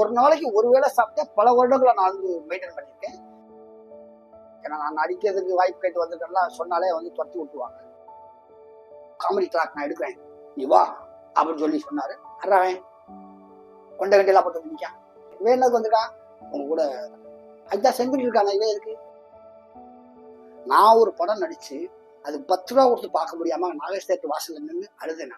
ஒரு நாளைக்கு ஒரு வேளை சாப்பிட்டேன் பல வருடங்களை நான் வந்து மெயின்டைன் பண்ணியிருக்கேன். ஏன்னா நான் நடிக்கிறதுக்கு வாய்ப்பு கேட்டு வந்திருக்கேன்லாம் சொன்னாலே வந்து துரத்தி விட்டுருவாங்க. காமெடி கிளாக் நான் எடுக்கிறேன். நீ வா அப்படின்னு சொல்லி சொன்னாரு. அறாவன் கொண்ட கண்டியெல்லாம் போட்டு வந்து நிற்கான் வேணுக்கு வந்துட்டான் உங்க கூட அதுதான் செஞ்சுட்டு இருக்காங்க இவன் இருக்கு நான் ஒரு படம் நடிச்சு அது பத்து ரூபா கொடுத்து பார்க்க முடியாம நாகேஷ் தேட்டர் வாசல்ல நின்று அழுதேன்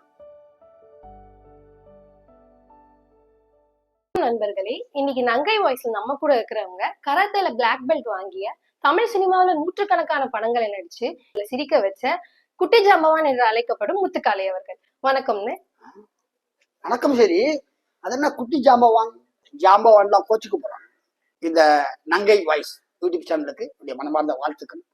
நண்பர்களே இன்னைக்கு நங்கை வாய்ஸ்ல நம்ம கூட இருக்கிறவங்க கராத்தேல பிளாக் பெல்ட் வாங்கிய தமிழ் சினிமாவுல நூற்றுக்கணக்கான படங்களை நடிச்சு சிரிக்க வச்ச குட்டி ஜாம்பவான் என்று அழைக்கப்படும் முத்துக்காளி அவர்கள். வணக்கம்னு. வணக்கம் சரி அது என்ன குட்டி ஜாம்பவான் ஜாம்பவான்லாம் கோச்சுக்கு போறாங்க. இந்த நங்கை வாய்ஸ் யூடியூப் சேனலுக்கு என்னுடைய மனமார்ந்த வாழ்த்துக்கள்.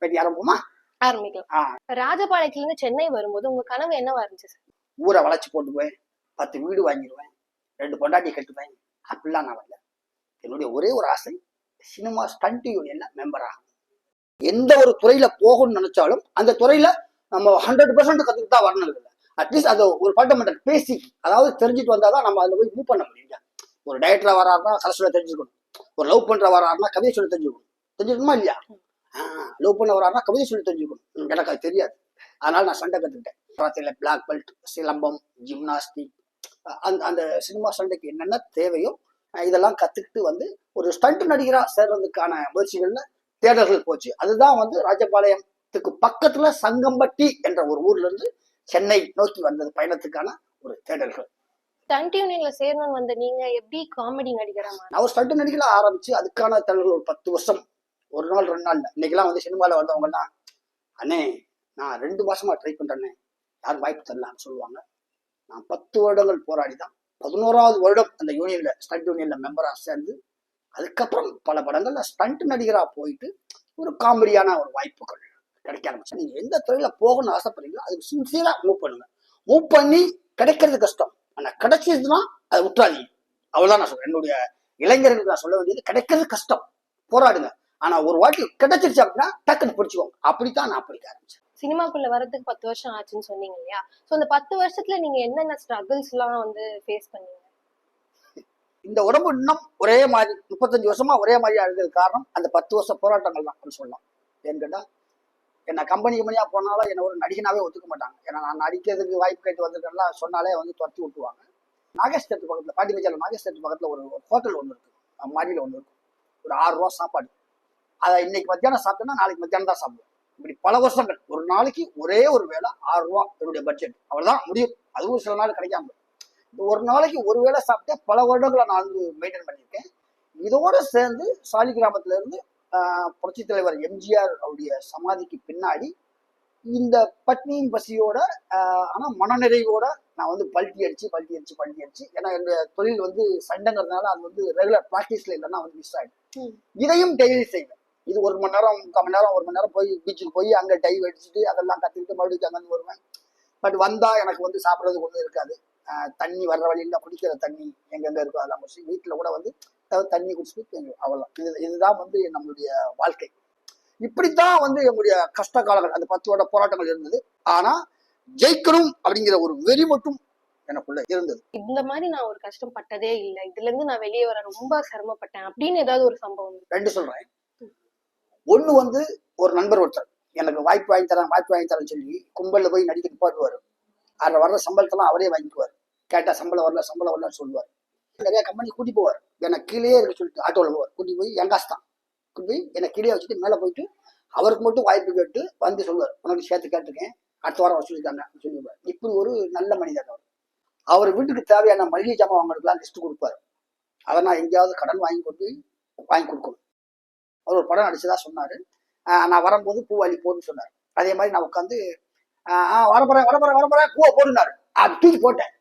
பேட்டி ஆரம்பமா ஆரம்பிக்கலாம். ராஜபாளையத்துல இருந்து சென்னை வரும்போது உங்க கனவு என்னவா இருந்துச்சு ஊரை வளைச்சு போட்டுக்குவேன். பத்து வீடு வாங்கிடுவேன். ரெண்டு பொண்டாட்டி கட்டுவேன் அப்படிலாம் நான் வரல. என்னுடைய ஒரே ஒரு ஆசை சினிமா ஸ்டண்ட் யூனியன்ல மெம்பர் ஆகும் எந்த ஒரு துறையில போகணும்னு நினைச்சாலும் அந்த துறையில நம்ம ஹண்ட்ரட் பெர்சன்ட் கத்துக்கிட்டு தான் வரணும் இல்லை அட்லீஸ்ட் அது ஒரு ஃபண்டமெண்டல் பேசிக் அதாவது தெரிஞ்சுட்டு வந்தாதான் நம்ம அதில் போய் மூவ் பண்ண முடியும் ஒரு டைரக்டரா வராருன்னா கதை தெரிஞ்சுக்கணும். ஒரு லவ் பண்ற வராருன்னா கவிதை சொல்லி தெரிஞ்சுக்கணும். தெரிஞ்சுக்கணுமா இல்லையா? லவ் பண்ண வராருன்னா கவிதை சொல்லி தெரிஞ்சுக்கணும். எனக்கு அது தெரியாது. அதனால நான் சண்டை கத்துக்கிட்டேன். பிளாக் பெல்ட் சிலம்பம் ஜிம்னாஸ்டிக் அந்த அந்த சினிமா சண்டைக்கு என்னென்ன தேவையோ இதெல்லாம் கத்துக்கிட்டு வந்து ஒரு ஸ்டண்ட் நடிகரா சேர்றதுக்கான முயற்சிகள்ல தேடல்கள் போச்சு. அதுதான் வந்து ராஜபாளையத்துக்கு பக்கத்துல சங்கம்பட்டி என்ற ஒரு ஊர்ல இருந்து சென்னை நோக்கி வந்தது பயணத்துக்கான ஒரு தேடல்கள். ஸ்டண்ட் யூனியன்ல சேரணும்னு வந்த நீங்க எப்படி காமெடி நடிகரா? நான் ஒரு ஸ்டண்ட் நடிகல ஆரம்பிச்சு அதுக்கான தேடல்கள் ஒரு பத்து வருஷம் ஒரு நாள் ரெண்டு நாள் இன்னைக்கெல்லாம் வந்து சினிமால வந்தவங்க எல்லாம் அண்ணே நான் ரெண்டு மாசமா ட்ரை பண்றேனே யாரும் வாய்ப்பு தரலாம்னு சொல்லுவாங்க. நான் பத்து வருடங்கள் போராடி தான் பதினோராவது வருடம் அந்த யூனியன்ல ஸ்டண்ட் யூனியன்ல மெம்பராக சேர்ந்து அதுக்கப்புறம் பல படங்கள்ல ஸ்டண்ட் நடிகராக போயிட்டு ஒரு காமெடியான ஒரு வாய்ப்புகள் கிடைக்க ஆரம்பிச்சு நீங்க எந்த துறையில போகணும்னு ஆசைப்படுறீங்களோ அதுக்கு சின்சியரா மூவ் பண்ணுங்க. மூவ் பண்ணி கிடைக்கிறது கஷ்டம். ஆனா கிடைச்சதுன்னா அது விட்டுறாதீங்க அவ்வளவுதான் நான் சொல்றேன். என்னுடைய இளைஞர்களுக்கு நான் சொல்ல வேண்டியது கிடைக்கிறது கஷ்டம். போராடுங்க. ஆனா ஒரு வாட்டி கிடைச்சிருச்சு அப்படின்னா டக்குன்னு பிடிச்சுக்கோங்க. அப்படித்தான் நான் படிக்க ஆரம்பிச்சேன். சினிமாக்குள்ள வரதுக்கு பத்து வருஷம் ஆச்சுன்னு சொன்னீங்க இல்லையா? ஸோ அந்த பத்து வருஷத்துல நீங்க என்னென்ன ஸ்ட்ரகிள்ஸ் எல்லாம் வந்து ஃபேஸ் பண்ணீங்க? இந்த உடம்பு இன்னும் ஒரே மாதிரி முப்பத்தஞ்சு வருஷமா ஒரே மாதிரி அழுகிறது காரணம் அந்த பத்து வருஷ போராட்டங்கள் தான் அப்படின்னு சொல்லலாம். ஏன்னு கேட்டா என்ன கம்பெனி கம்பெனியா போனாலும் என்ன ஒரு நடிகனாவே ஒத்துக்க மாட்டாங்க. ஏன்னா நான் நடிக்கிறதுக்கு வாய்ப்பு கேட்டு வந்திருக்கேன்லாம் சொன்னாலே வந்து துரத்தி விட்டுருவாங்க. நாகேஷ் தேட்டர் பக்கத்துல பாட்டி பஜார்ல நாகேஷ் தேட்டர் பக்கத்துல ஒரு ஹோட்டல் ஒன்று இருக்கு. மாடியில் ஒன்று இருக்கும் ஒரு ஆறு ரூபா சாப்பாடு. அதை இன்னைக்கு மத்தியானம் சாப்பிட்டேன்னா நாளைக்கு மத்தியானம் தான் சாப்பிடுவோம் இப்படி பல வருஷங்கள். ஒரு நாளைக்கு ஒரே ஒரு வேளை ஆறு ரூபா என்னுடைய பட்ஜெட் அவ்வளவுதான். முடியும். அதுவும் சில நாள் கிடைக்காம. ஒரு நாளைக்கு ஒரு வேளை சாப்பிட்டே பல வருடங்களை நான் வந்து மெயின்டைன் பண்ணியிருக்கேன். இதோட சேர்ந்து சாலி கிராமத்துல இருந்து ஆஹ், புரட்சித் தலைவர் எம்ஜிஆர் அவருடைய சமாதிக்கு பின்னாடி இந்த பட்னியின் பசியோட ஆஹ், ஆனா மனநிறைவோட நான் வந்து பல்ட்டி அடிச்சு பல்ட்டி அடிச்சு பல்ட்டி அடிச்சு. ஏன்னா என்னுடைய தொழில் வந்து சண்டைங்கிறதுனால அது வந்து ரெகுலர் ப்ராக்டிஸ்ல இல்லைன்னா வந்து மிஸ் ஆயிடும். இதையும் டெய்லி செய்வேன். இது ஒரு மணி நேரம் முக்கால் மணி நேரம் ஒரு மணி நேரம் போய் பீச்சுக்கு போய் அங்க டைவ் அடிச்சுட்டு அதெல்லாம் கத்துக்கிட்டு மறுபடியும் அங்கே வருவேன். பட் வந்தா எனக்கு வந்து சாப்பிட்றதுக்கு ஒன்றும் இருக்காது. தண்ணி வர்ற வழியில குடிக்கிற தண்ணி எங்கெங்க இருக்கோ அதெல்லாம் முடிச்சு வீட்டில் கூட வந்து தண்ணி குடிச்சிட்டு. அவ்வளவுதான். இது இதுதான் வந்து நம்மளுடைய வாழ்க்கை. இப்படித்தான் வந்து எங்களுடைய கஷ்ட காலங்கள் அந்த பத்து வருட போராட்டங்கள் இருந்தது. ஆனா ஜெயிக்கணும் அப்படிங்கிற ஒரு வெறி மட்டும் எனக்குள்ள இருந்தது. இந்த மாதிரி நான் ஒரு கஷ்டம் பட்டதே இல்ல. இதுல இருந்து நான் வெளியே வர ரொம்ப சிரமப்பட்டேன் அப்படின்னு ஏதாவது ஒரு சம்பவம் ரெண்டு சொல்றேன். ஒண்ணு வந்து ஒரு நண்பர் ஒருத்தர். எனக்கு வாய்ப்பு வாங்கி தரேன் வாய்ப்பு வாங்கி தரேன்னு சொல்லி கும்பலில் போய் நடிக்க நிப்பாட்டுவார் அதில் வர்ற சம்பளத்தெல்லாம் அவரே வாங்கிக்குவார். கேட்டால் சம்பளம் வரல சம்பளம் வரலன்னு சொல்லுவார். நிறைய கம்பெனி கூட்டி போவார். எனக்கு கீழே இருக்க சொல்லிட்டு ஆட்டோவில் போவார். கூட்டி போய் என் காசு தான். கூட்டி போய் என்னை கீழே வச்சுட்டு மேலே போயிட்டு அவருக்கு மட்டும் வாய்ப்பு கேட்டு வந்து சொல்லுவார். உனக்கு சேர்த்து கேட்டிருக்கேன். அடுத்த வாரம் வசூலிக்காங்க சொல்லிடுவார். இப்படி ஒரு நல்ல மனிதர் அவர். அவர் வீட்டுக்கு தேவையான மளிகை ஜாமான் வாங்குறதுக்குலாம் லிஸ்ட் கொடுப்பாரு. அதை நான் எங்கேயாவது கடன் வாங்கி கொண்டு போய் வாங்கி கொடுக்கணும். அவர் ஒரு படம் நடிச்சதா சொன்னார். நான் வரும்போது பூவாளி போடுன்னு சொன்னார். அதே மாதிரி நான் உட்காந்து வரப்போறேன் வரப்போறேன் வரப்போறேன் பூவை போடுனாரு அது தூக்கி போட்டேன்.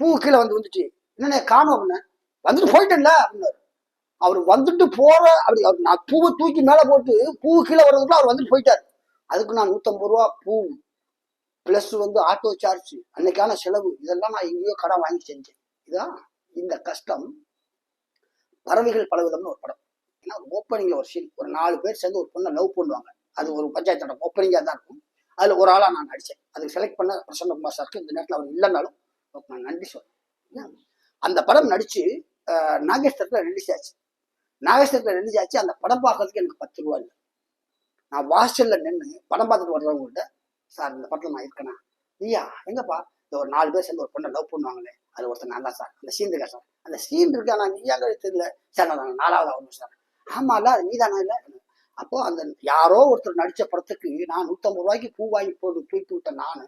பூ கீழே வந்து வந்துட்டு என்னென்ன காணும் அப்படின்னேன் வந்துட்டு போயிட்டேன்ல அப்படின்னாரு. அவர் வந்துட்டு போற அப்படி அவர் நான் பூவை தூக்கி மேலே போட்டு பூ கீழே வர்றதுக்குள்ள அவர் வந்துட்டு போயிட்டார். அதுக்கு நான் நூற்றம்பது ரூபா பூ ப்ளஸ் வந்து ஆட்டோ சார்ஜ் அன்னைக்கான செலவு இதெல்லாம் நான் எங்கேயோ கடன் வாங்கி செஞ்சேன். இதான் இந்த கஷ்டம். பறவைகள் பலவிதம்னு ஒரு படம். ஏன்னா ஓப்பனிங்ல ஒரு சீன் ஒரு நாலு பேர் சேர்ந்து ஒரு பொண்ணை லவ் பண்ணுவாங்க. அது ஒரு பஞ்சாயத்தோட ஓப்பனிங்காக தான் இருக்கும். அதில் ஒரு ஆளாக நான் நடித்தேன் அதுக்கு செலக்ட் பண்ண பிரசன்ன குமார் சாருக்கு இந்த நேரத்தில் அவர் இல்லைனாலும் நான் நன்றி சொல்றேன். அந்த படம் நடிச்சு நாகேஸ்வரத்தில் ரிலீஸ் ஆச்சு. நாகேஸ்வரத்தில் ரிலீஸ் ஆச்சு அந்த படம் பார்க்கறதுக்கு எனக்கு பத்து ரூபா இல்லை. நான் வாஸ்டலில் நின்று படம் பார்த்துட்டு வர்றவங்கள்ட்ட சார் இந்த படத்தில் நான் இருக்கேனா? ஐயா எங்கப்பா? இந்த ஒரு நாலு பேர் சேர்ந்து ஒரு பொண்ணை லவ் பண்ணுவாங்களே அது ஒருத்தர் நல்லா சார் அந்த சீன் இருக்கா சார் அந்த சீன் இருக்கா நான் நீயாங்க தெரியல? சார் நான் நாலாவது ஆகணும் சார் ஆமால அது நீதானா இல்லை? அப்போ அந்த யாரோ ஒருத்தர் நடிச்ச படத்துக்கு நான் நூற்றம்பது ரூபாய்க்கு பூ வாங்கி போட்டு தூக்கி விட்டேன் நான்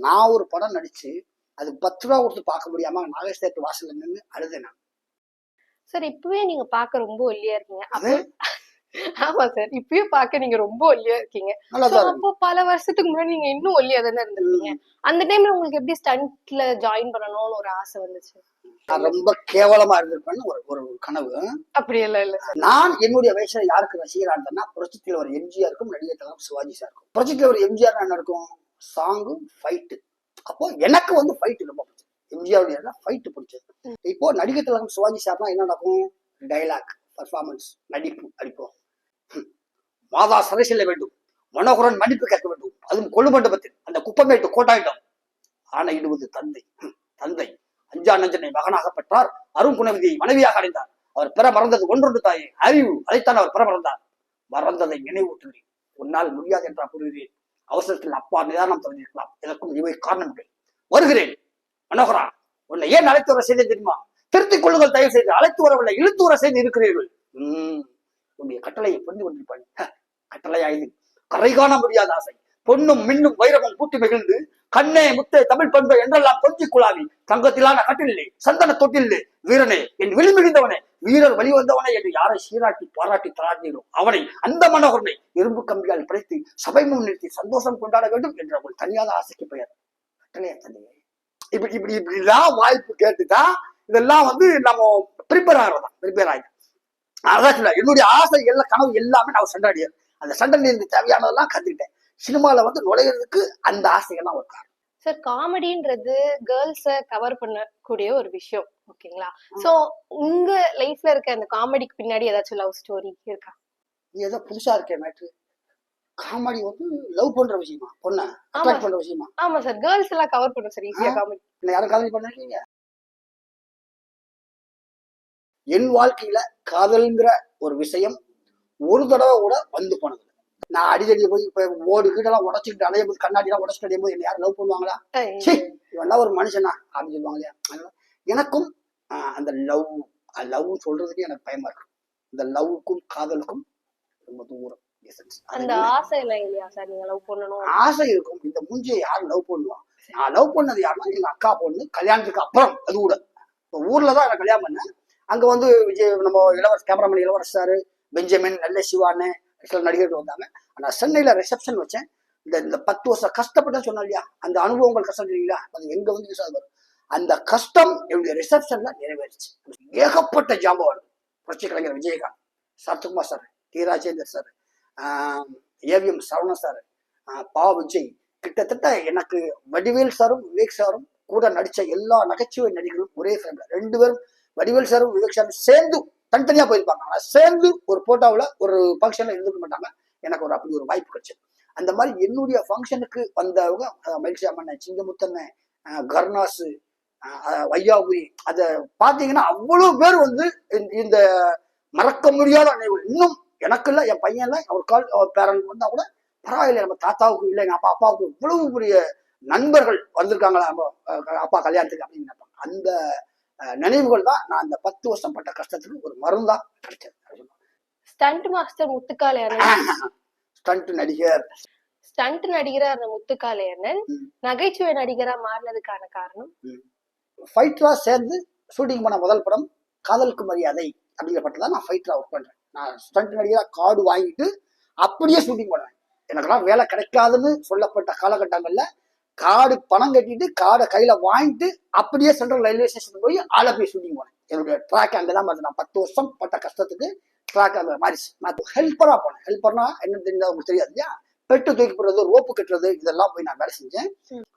நான் ஒரு படம் நடிச்சு அது பத்து ரூபா கொடுத்து பார்க்க முடியாம நாகேஷ் தேட்டர் வாசல்ல நின்று அழுதேன் நான். சார் இப்பவே நீங்க பார்க்க ரொம்ப ஒல்லியா இருக்கீங்க. அது? ஆமா சார் இப்பயும் பார்க்க நீங்க ரொம்ப ஒல்லியா இருக்கீங்க. அப்போ பல வருஷத்துக்கு முன்னாடி நீங்க இன்னும் ஒல்லியா தானே இருந்திருக்கீங்க அந்த டைம்ல உங்களுக்கு எப்படி ஸ்டண்ட்ல ஜாயின் பண்ணணும்னு ஒரு ஆசை வந்துச்சு? நான் ரொம்ப கேவலமா இருந்திருப்பேன்னு ஒரு ஒரு கனவு. அப்படி இல்ல. சார் நான் என்னுடைய வயசுல யாருக்கு ரசிகரா இருந்தேன்னா புரட்சித்தில் ஒரு எம்ஜிஆருக்கும் நடிகர் தலைவர் சிவாஜி சார் இருக்கும் புரட்சித்தில் ஒரு எம்ஜிஆர் என்ன இருக்கும்? சாங்கு ஃபைட்டு அப்போ எனக்கு வந்து ஃபைட்டு ரொம்ப பிடிச்சது. எம்ஜிஆருடைய ஃபைட்டு பிடிச்சது. இப்போ நடிகர் திலகம் சிவாஜி சார்னா என்ன நடக்கும்? டைலாக் பர்ஃபார்மன்ஸ் நடிப்பு அடிப்போம் ஹம். மாதா சிறை செல்ல வேண்டும். மனோகரன் மன்னிப்பு கேட்க வேண்டும். அதுவும் கொழு மண்டபத்தில். அந்த குப்பமேட்டு கோட்டாயிடம் ஆணையிடுவது தந்தை. தந்தை. அஞ்சா நஞ்சனை மகனாக பெற்றார். அருண் குணவதியை மனைவியாக அடைந்தார். அவர் பெற மறந்தது ஒன்றொன்று தாயே. அறிவு அதைத்தான் அவர் பெற மறந்தார் மறந்ததை நினைவூட்டுகிறேன். உன்னால் முடியாது என்றா கூறுகிறேன். அவசரத்தில் அப்பா நிதானம் தொடங்கியிருக்கலாம் இதற்கும் இவை காரணங்கள். வருகிறேன். மனோகரா உன்னை ஏன் அழைத்து வர செய்தேன் தெரியுமா? திருத்திக் கொள்ளுங்கள் தயவு செய்து அழைத்து வரவில்லை இழுத்து வர செய்து இருக்கிறீர்கள். உம் உன்னுடைய கட்டளையை புரிந்து கொண்டிருப்பாய். ஹ, கரை காண முடியாத ஆசை. பொன்னும் மின்னும் வைரமும் கூட்டி மகிழ்ந்து கண்ணே முத்தே தமிழ் பண்பு என்றெல்லாம் கொஞ்சி குழாவி தங்கத்திலான கட்டிலே சந்தன தொட்டிலே வீரனே என் விழி மிகுந்தவனே வீரர் வெளிவந்தவனே என்று யாரை சீராட்டி பாராட்டி தராட்டீரோ அவனை அந்த மனோகரனை இரும்பு கம்பியால் பிடித்து சபை முன் நிறுத்தி சந்தோஷம் கொண்டாட வேண்டும் என்ற ஒரு தனியாத ஆசைக்கு பெயர். கட்டளையா இப்படி இப்படி இப்படிலாம் வாய்ப்பு கேட்டுதான் இதெல்லாம் வந்து நம்ம ப்ரிப்பேர் ஆகிறதா ப்ரிப்பேர் ஆகி அதான் சொல்ல என்னுடைய ஆசை எல்லாம் கனவு எல்லாமே நான் சண்டடியார் அந்த சண்டடியிலிருந்து தேவையானதெல்லாம் கத்துக்கிட்டேன். சினிமால வந்து நுழையிறதுக்கு அந்த ஆசைகள்லாம் ஒரு காரணம் சார் காமெடின்றது கேர்ள்ஸ கவர் பண்ணக்கூடிய ஒரு விஷயம் ஓகேங்களா? சோ உங்க லைஃப்ல இருக்க அந்த காமெடிக்கு பின்னாடி ஏதாச்சும் லவ் ஸ்டோரி இருக்கா? ஏதோ புதுசா இருக்கே மேட்ரு காமெடி வந்து லவ் பண்ற விஷயமா? பொண்ணை. அட்ராக்ட் பண்ற விஷயமா? ஆமா சார் கேர்ள்ஸ் எல்லாம் கவர் பண்ணும் சார் ஈஸியா. காமெடி யாரும் காதல் பண்ணிருக்கீங்க? என் வாழ்க்கையில காதல்ங்கிற ஒரு விஷயம் ஒரு தடவை கூட வந்து போனது நான் அடிக்கடி போய் இப்ப ஓடு கீழெல்லாம் உடச்சிட்டு அலையும் போது கண்ணாடி எல்லாம் உடச்சிட்டு அடையும் போது என்ன யாரும் லவ் பண்ணுவாங்களா? சீ இவெல்லாம் ஒரு மனுஷனா அப்படின்னு சொல்லுவாங்க இல்லையா? எனக்கும் அந்த லவ் லவ் சொல்றதுக்கு எனக்கு பயமா இருக்கு. இந்த லவ்வுக்கும் காதலுக்கும் ரொம்ப தூரம் அந்த ஆசை எல்லாம் இல்லையா சார் நீங்க லவ் பண்ணணும்? ஆசை இருக்கும். இந்த மூஞ்சியை யார் லவ் பண்ணுவான் நான் லவ் பண்ணது யாருன்னா எங்க அக்கா பொண்ணு கல்யாணத்துக்கு அப்புறம் அது கூட. இப்போ ஊர்ல தான் நான் கல்யாணம் பண்ணேன். அங்க வந்து விஜய் நம்ம இளவரச கேமராமேன் இளவரசர் சாரு பெஞ்சமின் நல்ல சிவான்னு சில நடிகர்கள் வந்தாங்க. ஆனால் சென்னையில் ரிசப்ஷன் வச்சேன். இந்த இந்த பத்து வருஷம் கஷ்டப்பட்டேன்னு சொன்னா இல்லையா? அந்த அனுபவங்கள் கஷ்டம் இல்லைங்களா அது எங்கே வந்து யூஸ் வரும் அந்த கஷ்டம் என்னுடைய ரிசப்ஷனில் நிறைவேறிச்சு. ஏகப்பட்ட ஜாம்பவான் புரட்சி கலைஞர் Vijayakanth Sarathkumar sir T. Rajendar sir AVM Saravanan sir Pa. Vijay. கிட்டத்தட்ட எனக்கு வடிவேல் சாரும் விவேக் சாரும் கூட நடித்த எல்லா நகைச்சுவை நடிகர்களும் ஒரே ஃப்ரேம்ல ரெண்டு பேரும் வடிவேல் சாரும் விவேக் சாரும் சேர்ந்து தனித்தனியா போயிருப்பாங்க. ஆனா சேர்ந்து ஒரு போட்டோவில் ஒரு ஃபங்க்ஷன்ல இருந்துக்க மாட்டாங்க. எனக்கு ஒரு அப்படி ஒரு வாய்ப்பு கிடைச்சது. அந்த மாதிரி என்னுடைய ஃபங்க்ஷனுக்கு வந்தவங்க அஹ், மகிழ்ச்சி அம்மன் சிங்கமுத்தண்ணன் வையாபுரி அதை பார்த்தீங்கன்னா அவ்வளோ பேர் வந்து இந்த- மறக்க முடியாத நினைவு இன்னும் எனக்கு இல்லை என் பையன் இல்லை அவர் கால் பேரன் வந்தால் கூட பரவாயில்லை நம்ம தாத்தாவுக்கு இல்லை எங்கள் அப்பா அப்பாவுக்கு இவ்வளவு பெரிய நண்பர்கள் வந்திருக்காங்களா நம்ம அப்பா கல்யாணத்துக்கு அப்படின்னு நினைப்பாங்க. அந்த நினைவுகள் தான் நான் அந்த பத்து வருஷம் பட்ட கஷ்டத்துக்கு ஒரு மருந்தா கிடைச்சது. ஸ்டண்ட் மாஸ்டர் முத்துக்காளையண்ணன் ஸ்டண்ட் நடிகர் ஸ்டண்ட் நடிகரா. இருந்த முத்துக்காளையண்ணன் ம். நகைச்சுவை நடிகரா மாறினதுக்கான காரணம்? ஃபைட்டரா சேர்ந்து ஷூட்டிங் பண்ண முதல் படம் காதலுக்கு மரியாதை அப்படிங்கிற படத்துல தான் நான் ஃபைட்டரா ஒர்க் பண்றேன். நான் ஸ்டண்ட் நடிகரா கார்டு வாங்கிட்டு அப்படியே ஷூட்டிங் பண்ணுவேன். எனக்கெல்லாம் வேலை கிடைக்காதுன்னு சொல்லப்பட்ட காலகட்டங்கள்ல கார்டு பணம் கட்டிட்டு கார்டை கையில வாங்கிட்டு அப்படியே சென்ட்ரல் ரயில்வே ஸ்டேஷன் போய் ஆளை போய் ஷூட்டிங் போனேன். என்னுடைய ட்ராக் அங்கே தான். நான் பத்து வருஷம் பட்ட கஷ்டத்துக்கு ட்ராக் அங்கே மாறிச்சு. நான் ஹெல்ப்பரா போனேன். ஹெல்ப்பர்னா என்ன தெரிஞ்சா உங்களுக்கு தெரியாது இல்லையா? பெட்டு தூக்கி போடுறது ரோப்பு கட்டுறது இதெல்லாம் போய் நான் வேலை செஞ்சேன்.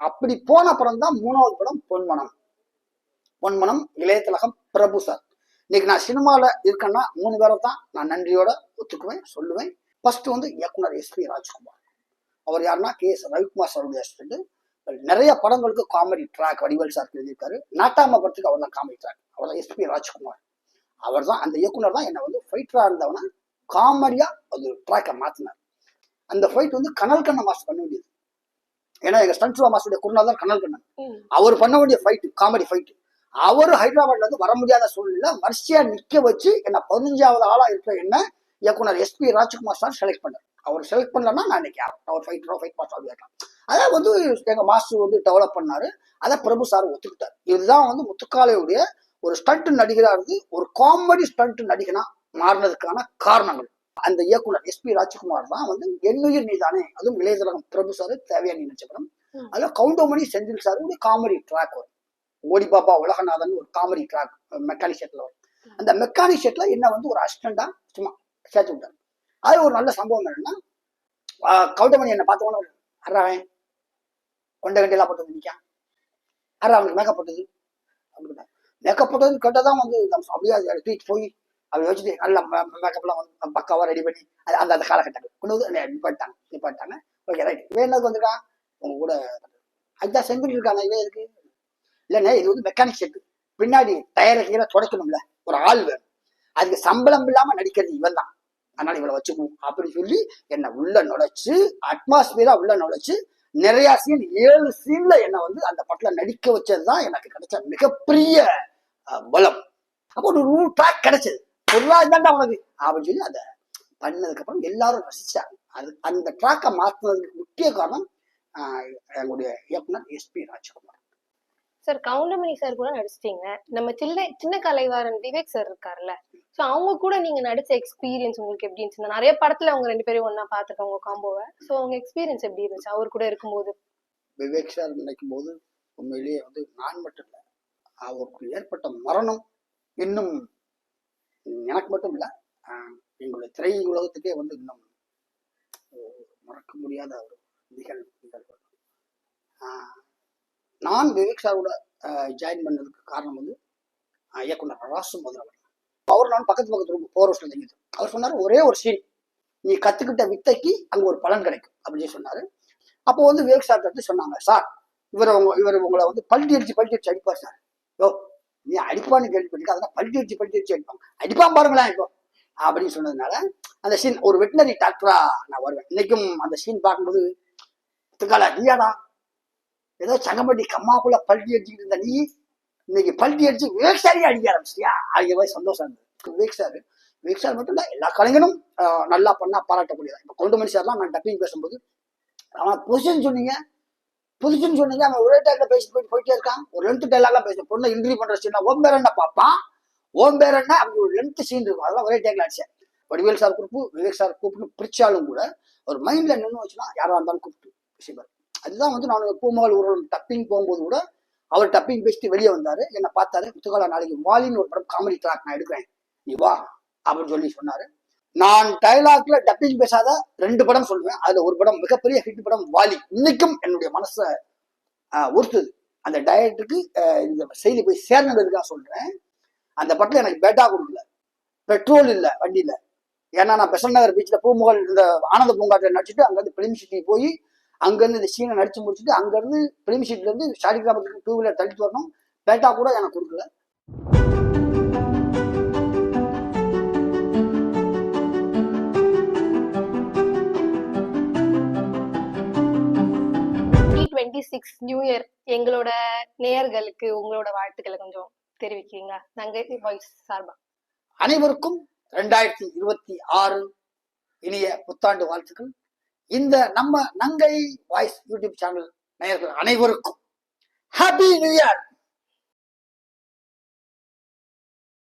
அப்படி போன படம் தான் மூணாவது படம் பொன்மனம். பொன்மனம் இளையதிலகம் பிரபு சார். இன்னைக்கு நான் சினிமாவில் இருக்கேன்னா மூணு பேரை தான் நான் நன்றியோட ஒத்துக்குவேன் சொல்லுவேன். ஃபர்ஸ்ட் வந்து இயக்குனர் எஸ்பி ராஜ்குமார். அவர் யாருன்னா கே எஸ் ரவிக்குமார் சாருடைய அசிஸ்டன்ட் நிறைய படங்களுக்கு காமெடி ட்ராக் வடிவேல் சார் எழுதியிருக்காரு. நாட்டாம படத்துக்கு அவர் தான் காமெடி ட்ராக் அவர் தான் எஸ்பி ராஜ்குமார். அவர் தான் அந்த இயக்குனர் தான் என்னை வந்து ஃபைட்டரா இருந்தவன காமெடியா அது ட்ராக்கை மாத்தினார். அந்த ஃபைட் வந்து கனல் கண்ண மாஸ்டர் பண்ண வேண்டியது. ஏன்னா எங்க ஸ்டன்ட்ரா மாஸ்டருடைய குருநாதர் தான் கனல் கண்ணன். அவர் பண்ண வேண்டிய ஃபைட் காமெடி ஃபைட் அவர் ஹைதராபாத்ல இருந்து வர முடியாத சூழ்நிலை வரிசையா நிக்க வச்சு என்ன பதினஞ்சாவது ஆளா இருக்கிற என்ன இயக்குனர் எஸ்பி ராஜ்குமார் சார் செலக்ட் பண்ணார். அவர் செலக்ட் பண்ணலன்னா நான் இன்னைக்கு அவர் ஃபைட்டரோ ஃபைட் மாஸ்டர் இருக்கலாம் அதை வந்து எங்க மாஸ்டர் வந்து டெவலப் பண்ணாரு. அதை பிரபு சார் ஒத்துக்கிட்டார். இதுதான் வந்து முத்துக்காலையுடைய ஒரு ஸ்டண்ட் நடிகரா இருந்து ஒரு காமெடி ஸ்டண்ட் நடிகனா மாறினதுக்கான காரணங்கள். அந்த இயக்குனர் எஸ்பி ராஜ்குமார் தான் வந்து எண்ணுயிர் நீதானே அதுவும் இளையதளம் பிரபு சார் தேவையான நினைச்ச படம். அதுல கவுண்டமணி செந்தில் சார் ஒரு காமெடி ட்ராக் வரும். ஓடி பாப்பா உலகநாதன் ஒரு காமெடி ட்ராக் மெக்கானிக் ஷெட்ல வரும். அந்த மெக்கானிக் ஷெட்ல என்ன வந்து ஒரு அசிஸ்டண்டா சும்மா சேர்த்து விட்டார். அது ஒரு நல்ல சம்பவம் என்னன்னா கவுண்டமணி என்ன பார்த்தவொன்னே அறாவன் கொண்ட கண்டியெல்லாம் போட்டு நிற்கான் அறா அவனுக்கு மேக்கப் போட்டது? அப்படின்னா மேக்கப் போட்டது தான் வந்து நம்ம அப்படியே அதை தூக்கிட்டு போய் அப்படி வச்சுட்டு நல்லா மேக்கப்லாம் வந்து பக்காவா ரெடி பண்ணி அது அந்த அந்த காலகட்டங்கள். கொண்டு வந்து நிப்பாட்டாங்க நிப்பாட்டாங்க ஓகே ரைட் வேணுக்கு வந்திருக்கான்? உங்க கூட அதுதான் செஞ்சுட்டு இருக்காங்க இவன் இருக்கு இல்லைண்ணே இது வந்து மெக்கானிக் செட்டு பின்னாடி டயரை கீழே துடைக்கணும்ல. ஒரு ஆள் வேணும். அதுக்கு சம்பளம் இல்லாம நடிக்கிறது இவன் தான். அதனால இவளை வச்சுக்குவோம் அப்படின்னு சொல்லி என்னை உள்ள நுழைச்சு அட்மாஸ்பியரா உள்ள நுழைச்சு நிறைய சீன் ஏழு சீன்ல என்னை வந்து அந்த படத்துல நடிக்க வச்சதுதான் எனக்கு கிடைச்ச மிகப்பெரிய பலம். அப்போ ஒரு ரூ ட்ராக் கிடைச்சது. பொருளாக இருந்தாண்டா உனக்கு? அப்படின்னு சொல்லி அதை பண்ணதுக்கு அப்புறம் எல்லாரும் ரசிச்சாங்க. அது அந்த ட்ராக்கை மாத்துனதுக்கு முக்கிய காரணம் எங்களுடைய இயக்குனர் SP Rajkumar. Sir Goundamani sir கூட நடிச்சிட்டீங்க. நம்ம சின்ன சின்ன கலைவாரன் விவேக் சார் இருக்காருல்ல ஸோ அவங்க கூட நீங்க நடிச்ச எக்ஸ்பீரியன்ஸ் உங்களுக்கு எப்படி இருந்துச்சு? நிறைய படத்துல அவங்க ரெண்டு பேரும் ஒன்னா பாத்துருக்கேன் உங்க காம்போவை ஸோ உங்க எக்ஸ்பீரியன்ஸ் எப்படி இருந்துச்சு? அவர் கூட இருக்கும்போது. விவேக் சார் நினைக்கும் போது உண்மையிலேயே வந்து நான் மட்டும் இல்லை அவருக்கு ஏற்பட்ட மரணம் இன்னும் எனக்கு மட்டும் இல்லை எங்களுடைய திரை உலகத்துக்கே வந்து இன்னும் மறக்க முடியாத ஒரு நிகழ்வு. நிகழ்வு நான் விவேக் சாரோட ஜாயின் பண்ணதுக்கு காரணம் வந்து இயக்குனர் ராசு முதல்வர். அவர் நான் பக்கத்து பக்கத்து ரொம்ப போர் வருஷம் தங்கிது அவர் சொன்னார் ஒரே ஒரு சீன் நீ கத்துக்கிட்ட வித்தைக்கு அங்கே ஒரு பலன் கிடைக்கும். அப்படின்னு சொன்னார். அப்போ வந்து விவேக் சார் வந்து சொன்னாங்க சார் இவர் உங்க இவர் உங்களை வந்து பல்ட்டி அடிச்சு பல்ட்டி அடிச்சு அடிப்பார் சார் யோ நீ அடிப்பான்னு கேள்விப்பட்டிருக்க அதெல்லாம் பல்ட்டி அடிச்சு பல்ட்டி அடிச்சு அடிப்பாங்க. அடிப்பான் பாருங்களேன் இப்போ. அப்படின்னு சொன்னதுனால அந்த சீன் ஒரு வெட்டினரி டாக்டரா நான் வருவேன். இன்னைக்கும் அந்த சீன் பார்க்கும்போது துக்கால நீயாடா ஏதோ சங்கம்பட்டி கம்மாக்குள்ள பல்ட்டி அடிச்சுக்கிட்டு இருந்த நீ? இன்னைக்கு பல்ட்டி அடிச்சு விவேக் சாரியே அடிக்க ஆரம்பிச்சியா அப்படிங்கிற சந்தோஷம் இருந்தது. விவேக் சாரு விவேக் சார் மட்டும் இல்லை எல்லா கலைஞனும் நல்லா பண்ணா பாராட்டக்கூடியது. இப்போ கொண்டு சார்லாம் நான் டப்பிங் பேசும்போது அவன் பொசிஷன் சொன்னீங்க புதுசுன்னு சொன்னீங்க அவன் ஒரே டைம்ல பேசிட்டு போயிட்டு போயிட்டே இருக்கான். ஒரு லென்த் டைலாக்லாம் பேசும் பொண்ணு இன்ட்ரி பண்ற சீனா ஓம் பேர் என்ன பார்ப்பான் ஓம் பேர் என்ன? அப்படி ஒரு லென்த் சீன் இருக்கும். அதெல்லாம் ஒரே டேக்கில் அடிச்சேன் வடிவேல் சார் கூப்பிட்டு விவேக் சார் கூப்பிட்டு பிரிச்சாலும் கூட ஒரு மைண்ட்ல நின்று வச்சுன்னா யாரா இருந்தாலும் கூப்பிட்டு பேசிப்பார் அதுதான் வந்து நான் பூமகள் ஊர்வலம் டப்பிங் போகும்போது கூட அவர் டப்பிங் பேசிட்டு வெளியே வந்தாரு. என்னை பார்த்தாரு முத்துக்கால நாளைக்கு வாலின்னு ஒரு படம் காமெடி ட்ராக் நான் எடுக்கிறேன். நீ வா அப்படின்னு சொல்லி சொன்னாரு. நான் டைலாக்ல டப்பிங் பேசாத ரெண்டு படம் சொல்லுவேன். அதுல ஒரு படம் மிகப்பெரிய ஹிட் படம் வாலி. இன்னைக்கும் என்னுடைய மனசை உறுத்துது. அந்த டயட்டுக்கு இந்த செய்தி போய் சேர்ந்ததுக்காக சொல்றேன். அந்த படத்துல எனக்கு பேட்டா கொடுக்கல. பெட்ரோல் இல்லை வண்டியில. ஏன்னா நான் பெசன் நகர் பீச்ல பூமுகல் இந்த ஆனந்த பூங்காட்டில் நடிச்சுட்டு அங்கிருந்து பிலிம் சிட்டி போய் அங்கிருந்து இந்த சீனை நடிச்சு முடிச்சுட்டு அங்கிருந்து பிலிம் சிட்டில இருந்து ஷாடி கிராமத்துக்கு டூ வீலர் தள்ளிட்டு வரணும். பேட்டா கூட எனக்கு கொடுக்கல. டுவெண்ட்டி சிக்ஸ் நியூ இயர் எங்களோட நேயர்களுக்கு உங்களோட வாழ்த்துக்களை கொஞ்சம் தெரிவிக்கிறீங்களா? நங்கை வாய்ஸ் சார்பா. அனைவருக்கும் ரெண்டாயிரத்தி இருபத்தி ஆறு இனிய புத்தாண்டு வாழ்த்துக்கள். இந்த நம்ம நங்கை வாய்ஸ் யூடியூப் சேனல் நேயர்கள் அனைவருக்கும் ஹாப்பி நியூ இயர்